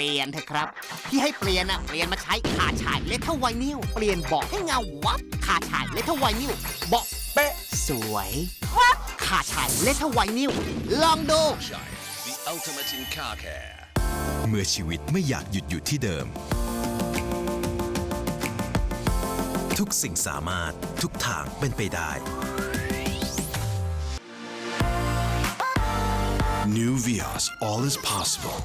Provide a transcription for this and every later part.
ลี่ยนเถอะครับ ที่ให้เปลี่ยนอะเปลี่ยนมาใช้ขาฉายเลเทอร์ไวนิลเปลี่ยนเบอกให้เงาวับขาฉายเลเทอร์ไวนิลเบาะเป๊ะสวยวับขาฉายเลเทอร์ไวนิลลองดู Shine, the ultimate in car care. เมื่อชีวิตไม่อยากหยุดอยู่ที่เดิม ทุกสิ่งสามารถทุกทางเป็นไปได้ New Vios, all is possible.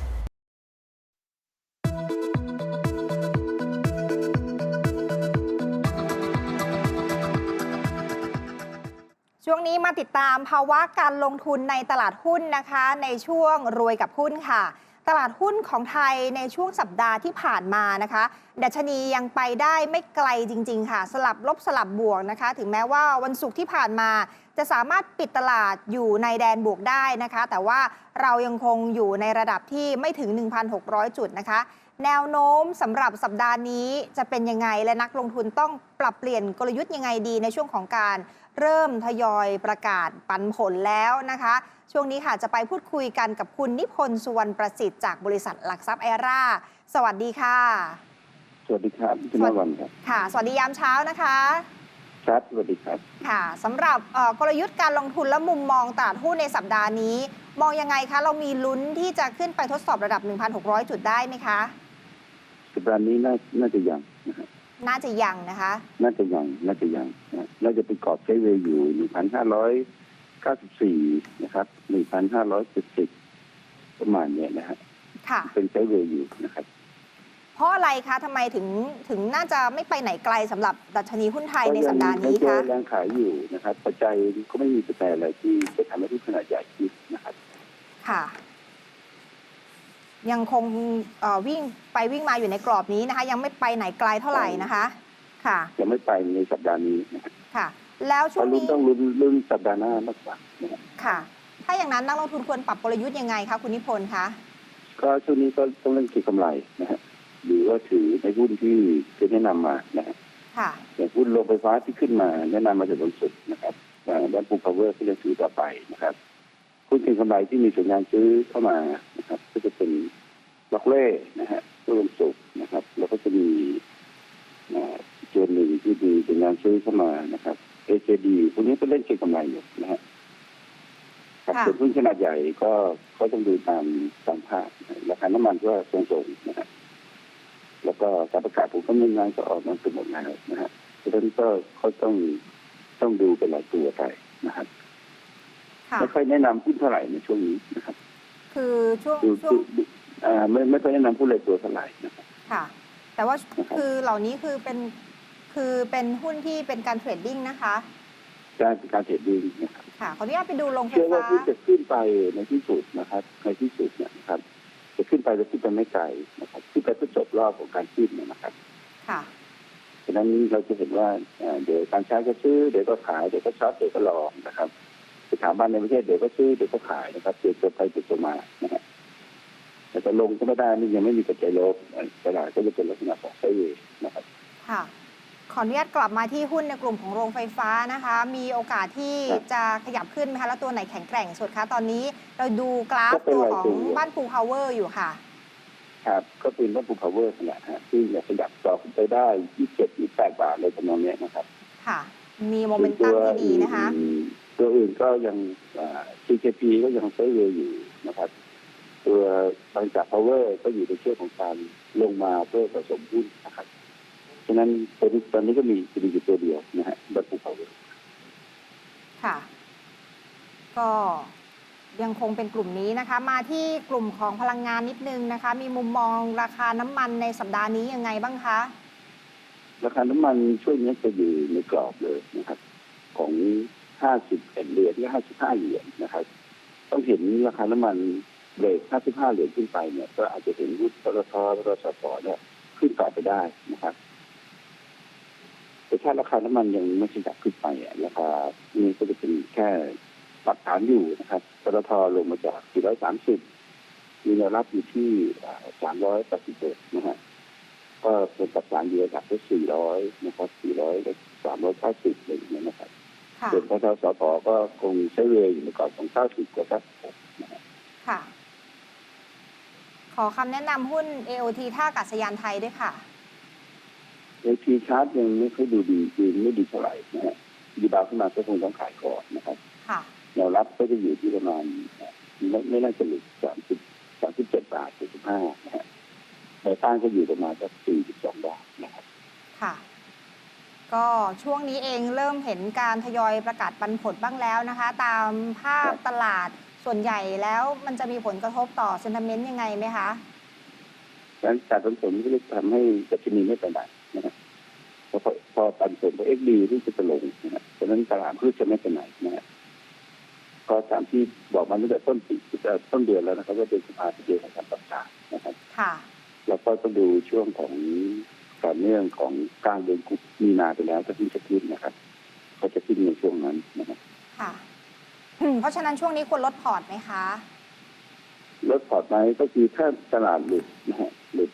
ช่วงนี้มาติดตามภาวะการลงทุนในตลาดหุ้นนะคะ ในช่วงรวยกับหุ้นค่ะ ตลาดหุ้นของไทยในช่วงสัปดาห์ที่ผ่านมานะคะ ดัชนียังไปได้ไม่ไกลจริง ๆ ค่ะ สลับลบสลับบวกนะคะ ถึงแม้ว่าวันศุกร์ที่ผ่านมา จะสามารถปิดตลาดอยู่ในแดนบวกได้นะคะ แต่ว่าเรายังคงอยู่ในระดับที่ไม่ถึง 1,600 จุดนะคะ แนวโน้มสำหรับสัปดาห์นี้จะเป็นยังไงและนักลงทุนต้องปรับเปลี่ยนกลยุทธ์ยังไงดีในช่วงของการ เริ่มทยอยประกาศปันผลแล้วนะคะ ช่วงนี้ค่ะจะไปพูดคุยกันกับคุณนิพนธ์สุวรรณประสิทธิ์จากบริษัทหลักทรัพย์ไอร่า สวัสดีค่ะ สวัสดีครับคุณนวันครับค่ะ สวัสดียามเช้านะคะครับสวัสดีครับค่ะสำหรับเอ่อกลยุทธ์การลงทุนและมุมมองตลาดหุ้นในสัปดาห์นี้ มองยังไงคะ เรามีลุ้นที่จะขึ้นไปทดสอบระดับ 1,600 จุดได้ไหมคะ สัปดาห์นี้น่าน่าจะยังนะฮะ น่าจะยังนะคะ น่าจะยังน่าจะยังนะฮะน่าจะเป็นกรอบไซด์เวย์อยู่หนึ่งพันห้าร้อยเก้าสิบสี่นะครับหนึ่งพันห้าร้อยเจ็ดสิบประมาณเนี้ยนะฮะค่ะ เป็นไซด์เวย์อยู่นะครับ เพราะอะไรคะทำไมถึงถึงน่าจะไม่ไปไหนไกลสำหรับดัชนีหุ้นไทยในสัปดาห์นี้ก็คะ ยังแรงขายอยู่นะครับ ปัจจัยก็ไม่มีปัจจัยอะไรที่จะทำให้หุ้นขนาดใหญ่ขึ้นนะครับ ค่ะ ยังคงเอ่อวิ่งไปวิ่งมาอยู่ในกรอบนี้นะคะ ยังไม่ไปไหนไกลเท่าไหร่นะคะ ค่ะ ยังไม่ไปในสัปดาห์นี้นะครับค่ะ แล้วช่เพวงราะลุ้นนี้ต้องลุ้นลุ้นสัปดาห์หน้ามากกว่านะครับค่ะ ถ้าอย่างนั้นนักลงทุนควรปรับกลยุทธ์ยังไงคะคุณนิพนธ์คะก็ช่วงนี้ก็ต้องเล่นเก็งกำไรนะฮะหรือว่าถือในหุ้นที่เคยแนะนำมานะฮะค่ะอย่างหุ้นโรงไฟฟ้าที่ขึ้นมาแนะนำมาจากบนสุดนะครับด้านปูพาวเวอร์ที่จะถือต่อไปนะครับ หุ้นเก็งกำไรที่มีสัญญาณซื้อเข้ามานะครับ ก็จะเป็นล็อกเล่นะฮะตัวบนสุดนะครับ แล้วก็จะมีอ่าอีกตัวหนึ่งที่มีสัญญาณซื้อเข้ามานะครับ AJD พวกนี้ก็เล่นเก็งกำไรอยู่นะฮะครับค่ะส่วนหุ้นขนาดใหญ่ก็ก็ต้องดูตามตามภาพราคาน้ำมันก็ทรงๆนะฮะแล้วก็การประกาศผลกำลังงานก็ออกมาเป็นหมดแล้วนะฮะเพราะฉะนั้นก็เขาต้องต้องดูเป็นรายตัวไปนะครับค่ะ ไม่ค่อยแนะนำหุ้นเท่าไหร่ในช่วงนี้นะครับ คือช่วงดูช่วดูงดูอ่าไม่ไม่ค่อยแนะนำหุ้นรายตัวเท่าไหร่นะครับค่ะ แต่ว่านะครับคือเหล่านี้คือเป็นคือเป็นหุ้นที่เป็นการเทรดดิ้งนะคะการการเทรดดิ้งนะครับค่ะขออนุญาตไปดูโรงไฟเชื่อว่าฟ้าหุ้นจะขึ้นไปในที่สุดนะครับ ในที่สุดเนี่ยนะครับ จะขึ้นไปจะขึ้นไปไม่ไกลนะครับขึ้นไปเพื่อจบรอบของการขึ้นเนี่ยนะครับ ค่ะฉะนั้นเราจะเห็นว่าเอ่อเดี๋ยวการใช้ก็ซื้อเดี๋ยวก็ขายเดี๋ยวก็ช็อตเดี๋ยวก็รองนะครับส ถาบันในประเทศเดี๋ยวก็ซื้อเดี๋ยวก็ขายนะครับเดี๋ยวตัวไปเดี๋ยวตัวมานะฮะแต่จะลงก็ไม่ได้นี่ยังไม่มีปัจจัยลบตลาดก็จะเป็นลักษณะของไซด์เวย์นะครับค่ะขออนุญาตกลับมาที่หุ้นในกลุ่มของโรงไฟฟ้านะคะ มีโอกาสที่ครับจะขยับขึ้นไหมคะ แล้วตัวไหนแข็งแกร่งสุดคะ ตอนนี้เราดูกราฟก็เป็นตัวรายของตัวบ้านปูพาวเวอร์อยู่ค่ะ ครับ ก็เป็นว่าปูพาวเวอร์ขนาดฮะที่จะขยับต่อขึ้นไปได้27 28บาทเลยจำนองเนี้ยนะครับ ค่ะ มีโมเมนตัมที่ดีนะคะอื่ ตัวอื่นก็ยังอ่า CKP ก็ยังไซด์เวย์อยู่นะครับ ตัวบางจากพาวเวอร์ก็อยู่ในช่วงของการลงมาเพื่อผสมหุ้นนะครับฉะนั้นตอนนี้ตอนนี้ก็มีมีอยู่ตัวเดียวนะฮะบัตรภูเขาเวอร์ค่ะ ก็ยังคงเป็นกลุ่มนี้นะคะ มาที่กลุ่มของพลังงานนิดนึงนะคะ มีมุมมองราคาน้ำมันในสัปดาห์นี้ยังไงบ้างคะ ราคาน้ำมันช่วงนี้จะอยู่ในกรอบเลยนะครับ ของ 50เหรียญและ55เหรียญนะครับ ต้องเห็นราคาน้ำมันเบรก55เหรียญขึ้นไปเนี่ย ก็อาจจะเห็นวุฒิปตทปตทสปเนี่ยขึ้นต่อไปได้นะครับแต่ถ้าราคาน้ำมันยังไม่ขยับขึ้นไปราคานี้ก็จะเป็นแค่ปรับฐานอยู่นะครับปตทลงมาจาก 430 มีแนวรับอยู่ที่อ่า381 นะฮะ ก็เป็นปรับฐานอยู่ระดับที่ 400 นะครับ 400และ390อะไรอย่างเงี้ยนะครับ ส่วนปตทสพก็คงใช้เวย์อยู่ในกรอบของ90กว่า90นะครับค่ะขขอคำแนะนำหุ้น AOT ท่าอากาศยานไทยด้วยค่ะเอทีชาร์ตยังไม่ค่อยดูดีดูไม่ดีเท่าไหร่นะฮะดีบาวขึ้นมาก็คงต้องขายก่อนนะครับค่ะแนวรับก็จะอยู่ที่ประมาณไม่ไม่น่าจะหลุดสามสิบสามสิบเจ็ดบาทสี่สิบห้านะฮะแนวต้านก็อยู่ประมาณสักสี่สิบสองบาทนะครับ ค่ะ ก็ช่วงนี้เองเริ่มเห็นการทยอยประกาศปันผลบ้างแล้วนะคะ ตามภาพตลาดส่วนใหญ่แล้วมันจะมีผลกระทบต่อเซน t เมนต์ยังไงไหมคะดังนั้นการปันผลก็เลยทำให้ดัชนีไม่ไปไหนนะฮะพอพอปันผลพอเอ็กดีที่จะลงนะฮะฉะนั้นตลาดพืชจะไม่ไปไหนนะฮะก็ตามที่บอกมาตั้งแต่ต้นปีเอ่อต้นเดือนแล้วนะครับว่าเป็นสภาที่เดียวของการปรับจ่ายนะครับ ค่ะ แล้วก็ต้องดูช่วงของ ต่อเนื่องของกลางเดือนกุมมีนาไปแล้วก็ที่จะขึ้นนะครับ ก็จะขึ้นในช่วงนั้นนะครับค่ะอืมเพราะฉะนั้นช่วงนี้ควรลดพอร์ตไหมคะลดพอร์ตไหมก็คือถ้าตลาดหลุดนะฮะหลุด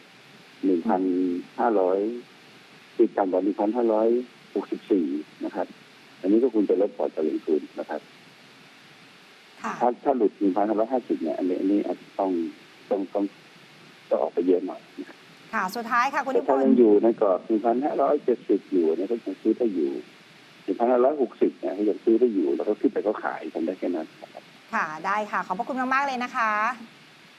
หนึ่งพันห้าร้อยติดต่ำกว่าหนึ่งพันห้าร้อยหกสิบสี่นะครับ อันนี้ก็คุณจะลดพอร์ตการลงทุนนะครับค่ะถ้าถ้าหลุดหนึ่งพันห้าร้อยห้าสิบเนี่ยอันนี้อันนี้อาจจะต้องต้องต้องต้องออกไปเยอะหน่อยนะครับ ค่ะ สุดท้ายค่ะคุณแต่นิพถ้านยัธ์งอยู่ในกรอบหนึ่งพันห้าร้อยเจ็ดสิบอยู่เนี่ยก็ยังซื้อได้อยู่หนึ่งพันห้าร้อยหกสิบเนี่ยก็ยังซื้อได้อยู่ แล้วก็ขึ้นไปก็ขายทำได้แค่นั้นนะครับค่ะ ได้ค่ะ ขอบพระคุณมาก ๆ เลยนะคะ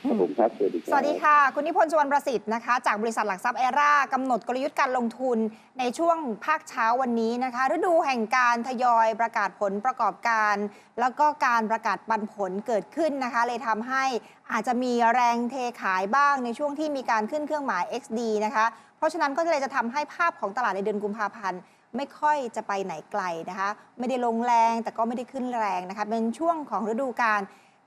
ครับผมครับสวัสดีครับสวัสดีค่ะ คุณนิพนธ์สุวรรณประสิทธิ์นะคะ จากบริษัทหลักทรัพย์เอร่ากำหนดกลยุทธ์การลงทุนในช่วงภาคเช้าวันนี้นะคะ ฤดูแห่งการทยอยประกาศผลประกอบการ แล้วก็การประกาศปันผลเกิดขึ้นนะคะ เลยทำให้อาจจะมีแรงเทขายบ้างในช่วงที่มีการขึ้นเครื่องหมาย XD นะคะ เพราะฉะนั้นก็เลยจะทำให้ภาพของตลาดในเดือนกุมภาพันธ์ไม่ค่อยจะไปไหนไกลนะคะ ไม่ได้ลงแรงแต่ก็ไม่ได้ขึ้นแรงนะคะเป็นช่วงของฤดูการ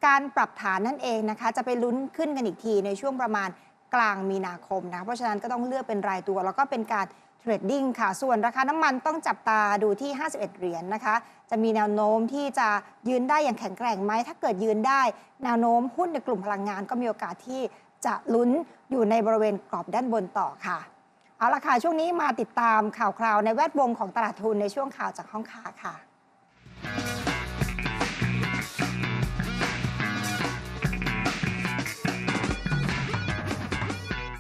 การปรับฐานนั่นเองนะคะ จะไปลุ้นขึ้นกันอีกทีในช่วงประมาณกลางมีนาคมนะ เพราะฉะนั้นก็ต้องเลือกเป็นรายตัว แล้วก็เป็นการเทรดดิ้งค่ะ ส่วนราคาน้ำมันต้องจับตาดูที่ 51 เหรียญนะคะ จะมีแนวโน้มที่จะยืนได้อย่างแข็งแกร่งไหม ถ้าเกิดยืนได้ แนวโน้มหุ้นในกลุ่มพลังงานก็มีโอกาสที่จะลุ้นอยู่ในบริเวณกรอบด้านบนต่อค่ะ เอาละค่ะ ช่วงนี้มาติดตามข่าวคราวในแวดวงของตลาดทุนในช่วงข่าวจากห้องค้าค่ะ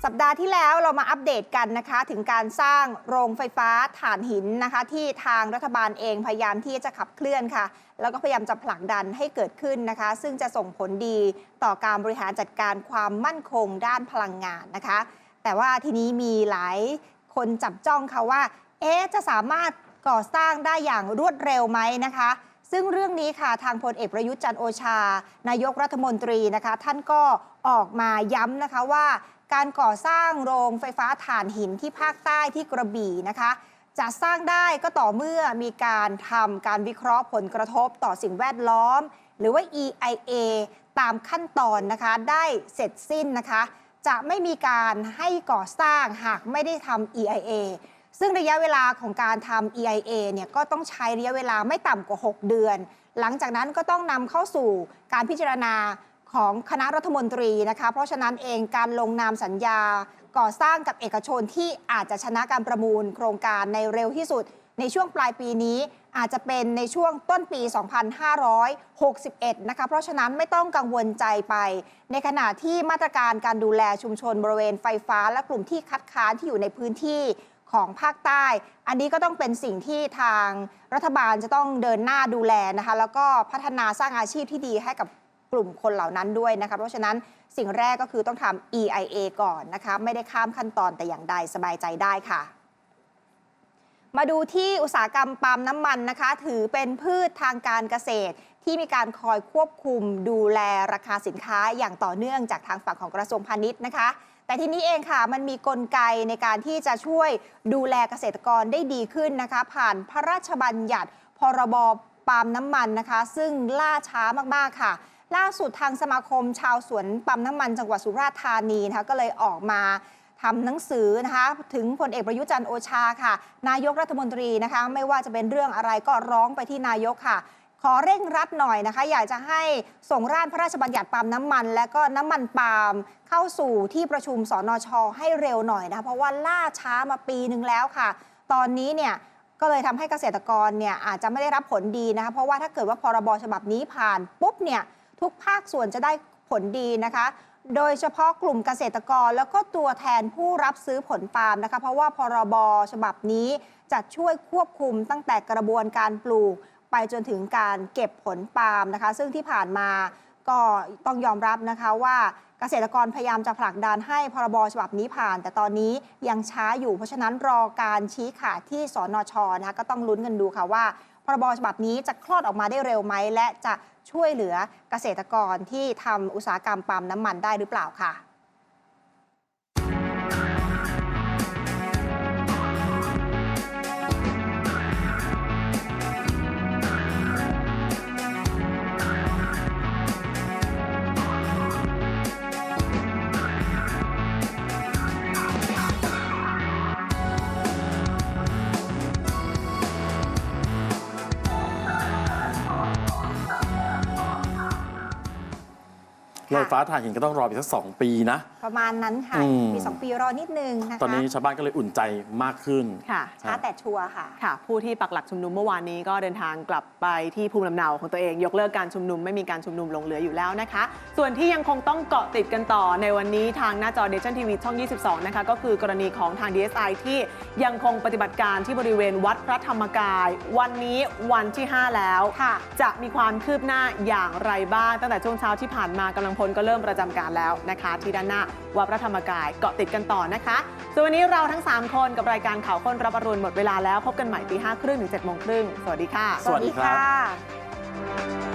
สัปดาห์ที่แล้วเรามาอัปเดตกันนะคะ ถึงการสร้างโรงไฟฟ้าถ่านหินนะคะ ที่ทางรัฐบาลเองพยายามที่จะขับเคลื่อนค่ะ แล้วก็พยายามจะผลักดันให้เกิดขึ้นนะคะ ซึ่งจะส่งผลดีต่อการบริหารจัดการความมั่นคงด้านพลังงานนะคะ แต่ว่าทีนี้มีหลายคนจับจ้องค่ะว่า เอ๊จะสามารถก่อสร้างได้อย่างรวดเร็วไหมนะคะ ซึ่งเรื่องนี้ค่ะทางพลเอกประยุทธ์จันโอชา นายกรัฐมนตรีนะคะ ท่านก็ออกมาย้ำนะคะว่า การก่อสร้างโรงไฟฟ้าถ่านหินที่ภาคใต้ที่กระบี่นะคะจะสร้างได้ก็ต่อเมื่อมีการทำการวิเคราะห์ผลกระทบต่อสิ่งแวดล้อม หรือว่า EIA ตามขั้นตอนนะคะได้เสร็จสิ้นนะคะ จะไม่มีการให้ก่อสร้างหากไม่ได้ทำ EIA ซึ่งระยะเวลาของการทำ EIA เนี่ยก็ต้องใช้ระยะเวลาไม่ต่ำกว่า 6 เดือน หลังจากนั้นก็ต้องนำเข้าสู่การพิจารณาของคณะรัฐมนตรีนะคะ เพราะฉะนั้นเองการลงนามสัญญาก่อสร้างกับเอกชนที่อาจจะชนะการประมูลโครงการในเร็วที่สุด ในช่วงปลายปีนี้อาจจะเป็นในช่วงต้นปี 2561 นะคะ เพราะฉะนั้นไม่ต้องกังวลใจไป ในขณะที่มาตรการการดูแลชุมชนบริเวณไฟฟ้าและกลุ่มที่คัดค้านที่อยู่ในพื้นที่ ของภาคใต้ อันนี้ก็ต้องเป็นสิ่งที่ทางรัฐบาลจะต้องเดินหน้าดูแลนะคะ แล้วก็พัฒนาสร้างอาชีพที่ดีให้กับกลุ่มคนเหล่านั้นด้วยนะคะ เพราะฉะนั้นสิ่งแรกก็คือต้องทำ EIA ก่อนนะคะ ไม่ได้ข้ามขั้นตอนแต่อย่างใดสบายใจได้ค่ะมาดูที่อุตสาหกรรมปาล์มน้ำมันนะคะ ถือเป็นพืชทางการเกษตร ที่มีการคอยควบคุมดูแลราคาสินค้าอย่างต่อเนื่องจากทางฝั่งของกระทรวงพาณิชย์นะคะ แต่ทีนี้เองค่ะมันมีกลไกในการที่จะช่วยดูแลเกษตรกรได้ดีขึ้นนะคะ ผ่านพระราชบัญญัติ พรบปาล์มน้ำมันนะคะ ซึ่งล่าช้ามากๆค่ะ ล่าสุดทางสมาคมชาวสวนปาล์มน้ำมัน จังหวัดสุราษฎร์ธานีนะคะก็เลยออกมาทำหนังสือนะคะถึงพลเอกประยุจันทร์โอชาค่ะ นายกรัฐมนตรีนะคะ ไม่ว่าจะเป็นเรื่องอะไรก็ร้องไปที่นายกค่ะ ขอเร่งรัดหน่อยนะคะ อยากจะให้ส่งร่างพระราชบัญญัติปาล์มน้ำมัน และก็น้ำมันปาล์มเข้าสู่ที่ประชุมสนช ให้เร็วหน่อยนะคะเพราะว่าล่าช้ามาปีหนึ่งแล้วค่ะ ตอนนี้เนี่ยก็เลยทำให้เกษตรกรเนี่ยอาจจะไม่ได้รับผลดีนะคะเพราะว่าถ้าเกิดว่าพรบฉบับนี้ผ่านปุ๊บเนี่ยทุกภาคส่วนจะได้ผลดีนะคะ โดยเฉพาะกลุ่มเกษตรกรแล้วก็ตัวแทนผู้รับซื้อผลปาล์มนะคะ เพราะว่าพรบฉบับนี้จะช่วยควบคุมตั้งแต่กระบวนการปลูก ไปจนถึงการเก็บผลปาล์มนะคะ ซึ่งที่ผ่านมาก็ต้องยอมรับนะคะว่าเกษตรกรพยายามจะผลักดันให้พรบฉบับนี้ผ่าน แต่ตอนนี้ยังช้าอยู่เพราะฉะนั้นรอการชี้ขาดที่สนชนะคะก็ต้องลุ้นกันดูค่ะว่า พรบฉบับนี้จะคลอดออกมาได้เร็วไหมและจะช่วยเหลือเกษตรกรที่ทำอุตสาหกรรมปาล์มน้ำมันได้หรือเปล่าค่ะ ลอยฟ้าถ่านหินก็ต้องรออีกสักสองปีนะ ประมาณนั้นค่ะอืมมี2ปีรอนิดนึงนะคะตอนนี้ชาวบ้านก็เลยอุ่นใจมากขึ้นค่ะช้าแต่ชัวร์ค่ะค่ะ ผู้ที่ปักหลักชุมนุมเมื่อวานนี้ก็เดินทางกลับไปที่ภูมิลำเนาของตัวเอง ยกเลิกการชุมนุมไม่มีการชุมนุมหลงเหลืออยู่แล้วนะคะ ส่วนที่ยังคงต้องเกาะติดกันต่อในวันนี้ทางหน้าจอเดชั่นทีวีช่อง 22 นะคะ ก็คือกรณีของทาง DSI ที่ยังคงปฏิบัติการที่บริเวณวัดพระธรรมกาย วันนี้วันที่ 5 แล้วค่ะจะมีความคืบหน้าอย่างไรบ้างตั้งแต่ช่วงเช้าที่ผ่านมากำลังพลก็เริ่มประจำการแล้วนะคะ ที่ด้านหน้าวัดพระธรรมกายเกาะติดกันต่อนะคะส่วนวันนี้เราทั้ง 3 คนกับรายการข่าวค้นรับอรุณหมดเวลาแล้วพบกันใหม่ตีห้าครึ่งถึง7จ็ดโมงครึ่งสวัสดีค่ะ สวัสดีครับ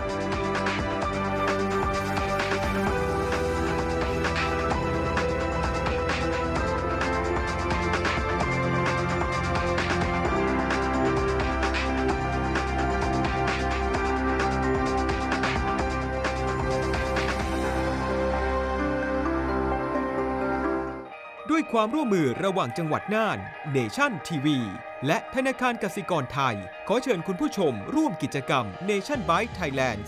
ควยความร่วมมือระหว่างจังหวัดน่านเนชั่นทีวี และธนาคารกสิกรไทย ขอเชิญคุณผู้ชมร่วมกิจกรรม Nation Bike Thailand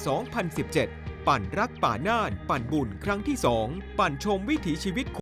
2017 ปั่นรักป่าน่าน ปั่นบุญครั้งที่ 2 ปั่นชมวิถีชีวิต